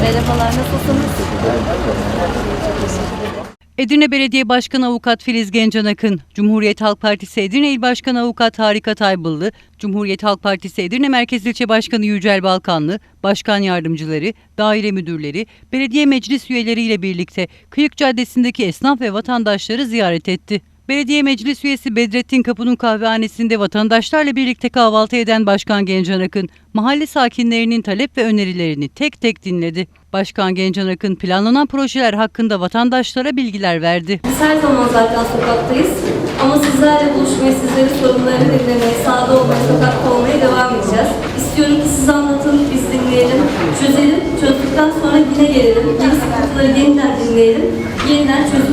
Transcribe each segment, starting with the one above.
Merhabalar, nasılsınız? Edirne Belediye Başkanı Avukat Filiz Gencan Akın, Cumhuriyet Halk Partisi Edirne İl Başkanı Avukat Harika Taybıllı, Cumhuriyet Halk Partisi Edirne Merkez İlçe Başkanı Yücel Balkanlı, Başkan Yardımcıları, daire müdürleri, belediye meclis üyeleriyle birlikte Kıyık Caddesi'ndeki esnaf ve vatandaşları ziyaret etti. Belediye Meclis Üyesi Bedrettin Kapı'nın kahvehanesinde vatandaşlarla birlikte kahvaltı eden Başkan Gencan Akın, mahalle sakinlerinin talep ve önerilerini tek tek dinledi. Başkan Gencan Akın planlanan projeler hakkında vatandaşlara bilgiler verdi. Biz her zaman zaten sokaktayız. Ama sizlerle buluşmaya, sizlerin sorunlarını dinlemeye, sahada olmaya, sokakta olmaya devam edeceğiz. İstiyorum ki siz anlatın, biz dinleyelim, çözelim. Çözdükten sonra yine gelelim. Yeni sıkıntıları yeniden dinleyelim. Yeniden. Bunu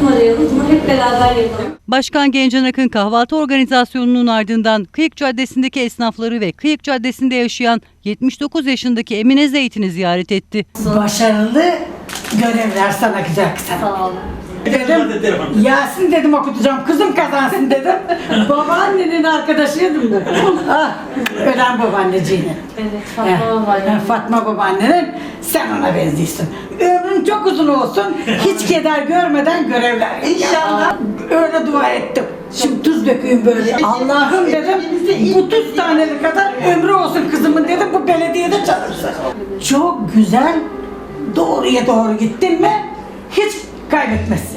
hep beraber yapalım. Başkan Gencan Akın kahvaltı organizasyonunun ardından Kıyık Caddesi'ndeki esnafları ve Kıyık Caddesi'nde yaşayan 79 yaşındaki Emine Zeytin'i ziyaret etti. Başarılı görevler sana güzel kızım. Sağ olun. Dedim, Yasin dedim okutacağım, kızım kazansın dedim. Babaannenin arkadaşıydım ben. ah, ölen babaanneciğinin. Evet, Eh, Fatma Babaanne. Fatma babaannenin sen ona benziyorsun. Ömrün çok uzun olsun. Hiç keder görmeden görevler. İnşallah. Öyle dua ettim. Şimdi tuz dökeyim böyle. Allah'ım dedim. Bu tuz taneli kadar ömrü olsun kızımın dedim. Bu belediyede çalışsın. Çok güzel. Doğruya doğru gittin mi hiç kaybetmezsin.